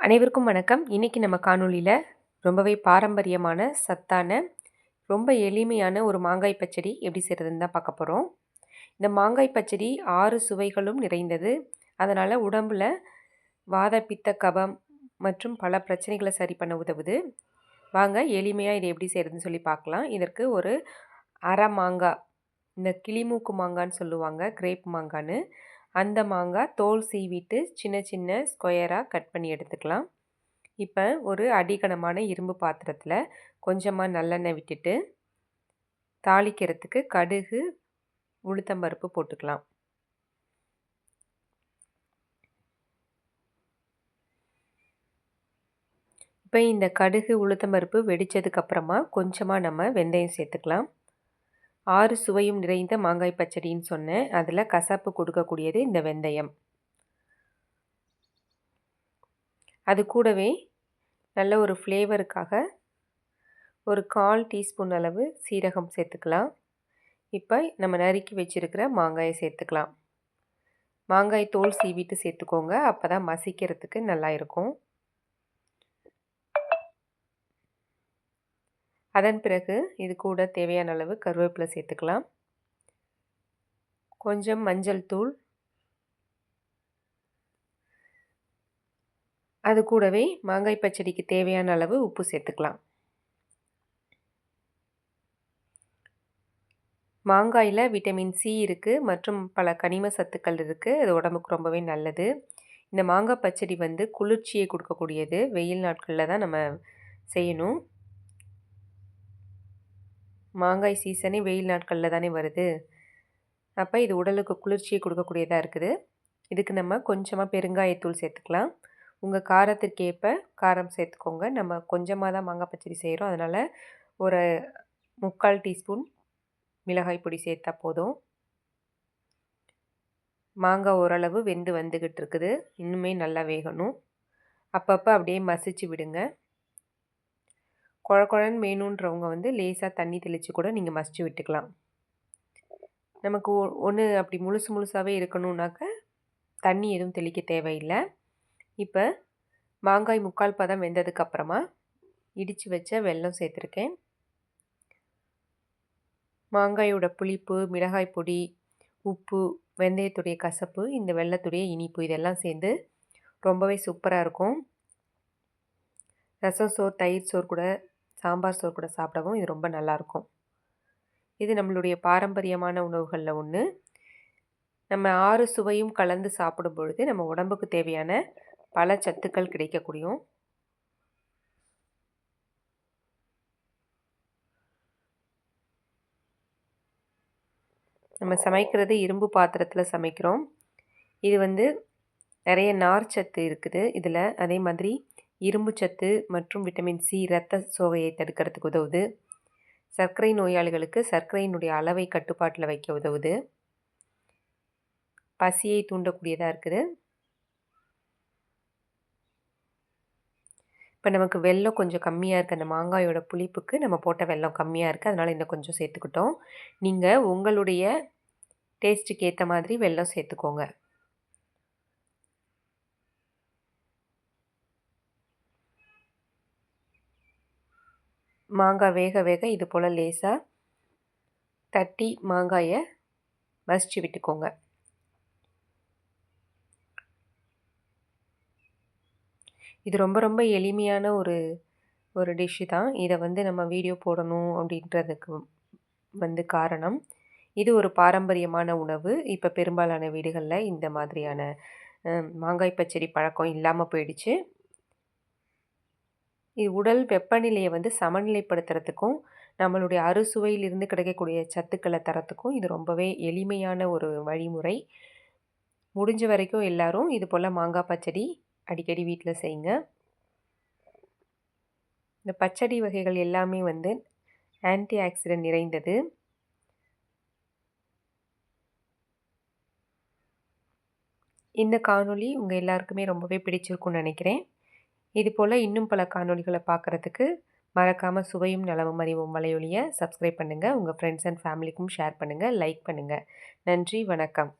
அனைவருக்கும் வணக்கம். இன்றைக்கி நம்ம காணொளியில் ரொம்பவே பாரம்பரியமான சத்தான ரொம்ப எளிமையான ஒரு மாங்காய் பச்சடி எப்படி செய்கிறதுன்னு தான் பார்க்க போகிறோம் இந்த மாங்காய் பச்சடி ஆறு சுவைகளும் நிறைந்தது. அதனால் உடம்பில் வாத பித்த கபம் மற்றும் பல பிரச்சனைகளை சரி பண்ண உதவுது. வாங்க எளிமையாக இதை எப்படி செய்கிறதுன்னு சொல்லி பார்க்கலாம். இதற்கு ஒரு அரை மாங்காய் இந்த கிளிமூக்கு மாங்கான்னு சொல்லுவாங்க கிரேப் மாங்கான்னு. அந்த மாங்காய் தோல் சீவிட்டு சின்ன சின்ன ஸ்கொயராக கட் பண்ணி எடுத்துக்கலாம். இப்போ ஒரு அடிகனமான இரும்பு பாத்திரத்தில் கொஞ்சமாக நல்லெண்ணெய் விட்டுட்டு தாளிக்கிறதுக்கு கடுகு உளுத்தம்பருப்பு போட்டுக்கலாம். இப்போ இந்த கடுகு உளுத்தம்பருப்பு வெடித்ததுக்கப்புறமா கொஞ்சமாக நம்ம வெந்தயம் சேர்த்துக்கலாம். ஆறு சுவையும் நிறைந்த மாங்காய் பச்சடின்னு சொன்னேன். அதில் கசப்பு கொடுக்கக்கூடியது இந்த வெந்தயம். அது கூடவே நல்ல ஒரு ஃப்ளேவருக்காக ஒரு கால் டீஸ்பூன் அளவு சீரகம் சேர்த்துக்கலாம். இப்போ நம்ம நறுக்கி வச்சுருக்கிற மாங்காயை சேர்த்துக்கலாம். மாங்காய் தோல் சீவிட்டு சேர்த்துக்கோங்க. அப்போ தான் மசிக்கிறதுக்கு நல்லா இருக்கும். அதன் பிறகு இது கூட தேவையான அளவு கருவேப்பிலை சேர்த்துக்கலாம். கொஞ்சம் மஞ்சள் தூள். அது கூடவே மாங்காய் பச்சடிக்கு தேவையான அளவு உப்பு சேர்த்துக்கலாம். மாங்காயில் விட்டமின் சி இருக்குது மற்றும் பல கனிம சத்துக்கள் இருக்குது அது உடம்புக்கு ரொம்பவே நல்லது. இந்த மாங்காய் பச்சடி வந்து குளிர்ச்சியை கொடுக்கக்கூடியது. வெயில் நாட்களில் தான் நம்ம செய்யணும். மாங்காய் சீசனே வெயில் நாட்களில் தானே வருது. அப்போ இது உடலுக்கு குளிர்ச்சியை கொடுக்கக்கூடியதாக இருக்குது. இதுக்கு நம்ம கொஞ்சமாக பெருங்காயத்தூள் சேர்த்துக்கலாம். உங்கள் காரத்திற்கேற்ப காரம் சேர்த்துக்கோங்க. நம்ம கொஞ்சமாக தான் மாங்காய் பச்சடி செய்கிறோம் அதனால் ஒரு முக்கால் டீஸ்பூன் மிளகாய் பொடி சேர்த்தா போதும். மாங்காய் ஓரளவு வெந்து வந்துக்கிட்டு இருக்குது. இன்னுமே நல்லா வேகணும். அப்பப்போ அப்படியே மசிச்சு விடுங்க. குழ குழன்னு வேணுன்றவங்க வந்து லேசாக தண்ணி தெளித்து கூட நீங்கள் மசிச்சு விட்டுக்கலாம். நமக்கு ஒன்று அப்படி முழுசு முழுசாகவே இருக்கணுன்னாக்க தண்ணி எதுவும் தெளிக்க தேவையில்லை. இப்போ மாங்காய் முக்கால் பதம் வெந்ததுக்கப்புறமா இடித்து வச்ச வெல்லம் சேர்த்துருக்கேன். மாங்காயோட புளிப்பு மிளகாய் பொடி உப்பு வெந்தயத்துடைய கசப்பு இந்த வெள்ளத்துடைய இனிப்பு இதெல்லாம் சேர்ந்து ரொம்பவே சூப்பராக இருக்கும். ரசம் சோறு தயிர் சோறு கூட சாம்பார் சோறு கூட சாப்பிடவும் இது ரொம்ப நல்லாயிருக்கும். இது நம்மளுடைய பாரம்பரியமான உணவுகளில் ஒன்று நம்ம ஆறு சுவையும் கலந்து சாப்பிடும் பொழுது நம்ம உடம்புக்கு தேவையான பல சத்துக்கள் கிடைக்கக்கூடியும் நம்ம சமைக்கிறது இரும்பு பாத்திரத்தில் சமைக்கிறோம். இது வந்து நிறைய நார் சத்து இருக்குது. இதில் அதே மாதிரி இரும்பு சத்து மற்றும் விட்டமின் சி இரத்த சோகையை தடுக்கிறதுக்கு உதவுது. சர்க்கரை நோயாளிகளுக்கு சர்க்கரையினுடைய அளவை கட்டுப்பாட்டில் வைக்க உதவுது. பசியை தூண்டக்கூடியதாக இருக்குது. இப்போ நமக்கு வெள்ளம் கொஞ்சம் கம்மியாக இருக்குது அந்த மாங்காயோட புளிப்புக்கு நம்ம போட்ட வெள்ளம் கம்மியாக இருக்குது அதனால் இன்னும் கொஞ்சம் சேர்த்துக்கிட்டோம். நீங்கள் உங்களுடைய டேஸ்ட்டுக்கு ஏற்ற மாதிரி வெள்ளம் சேர்த்துக்கோங்க. மாங்காய் வேக வேக இது போல் லேசாக தட்டி மாங்காயை மசிச்சு விட்டுக்கோங்க. இது ரொம்ப ரொம்ப எளிமையான ஒரு ஒரு டிஷ்ஷு தான். இதை வந்து நம்ம வீடியோ போடணும் அப்படின்றதுக்கு வந்து காரணம் இது ஒரு பாரம்பரியமான உணவு. இப்போ பெரும்பாலான வீடுகளில் இந்த மாதிரியான மாங்காய் பச்சடி பழக்கம் இல்லாமல் போயிடுச்சு. இது உடல் வெப்பநிலையை வந்து சமநிலைப்படுத்துறதுக்கும் நம்மளுடைய அறுசுவையிலிருந்து கிடைக்கக்கூடிய சத்துக்களை தரத்துக்கும் இது ரொம்பவே எளிமையான ஒரு வழிமுறை. முடிஞ்ச வரைக்கும் எல்லோரும் இது போல் மாங்காய் பச்சடி அடிக்கடி வீட்டில் செய்யுங்க. இந்த பச்சடி வகைகள் எல்லாமே வந்து ஆன்டி ஆக்சிடென்ட் நிறைந்தது. இந்த காணொளி உங்கள் எல்லாருக்குமே ரொம்பவே பிடிச்சிருக்குன்னு நினைக்கிறேன். இது போல் இன்னும் பல காணொலிகளை பார்க்குறதுக்கு மறக்காமல் சுவையும் நலவும் அறிவும் வலையொலியை சப்ஸ்கிரைப் பண்ணுங்கள் உங்கள் ஃப்ரெண்ட்ஸ் அண்ட் ஃபேமிலிக்கும் ஷேர் பண்ணுங்கள் லைக் பண்ணுங்கள் நன்றி. வணக்கம்.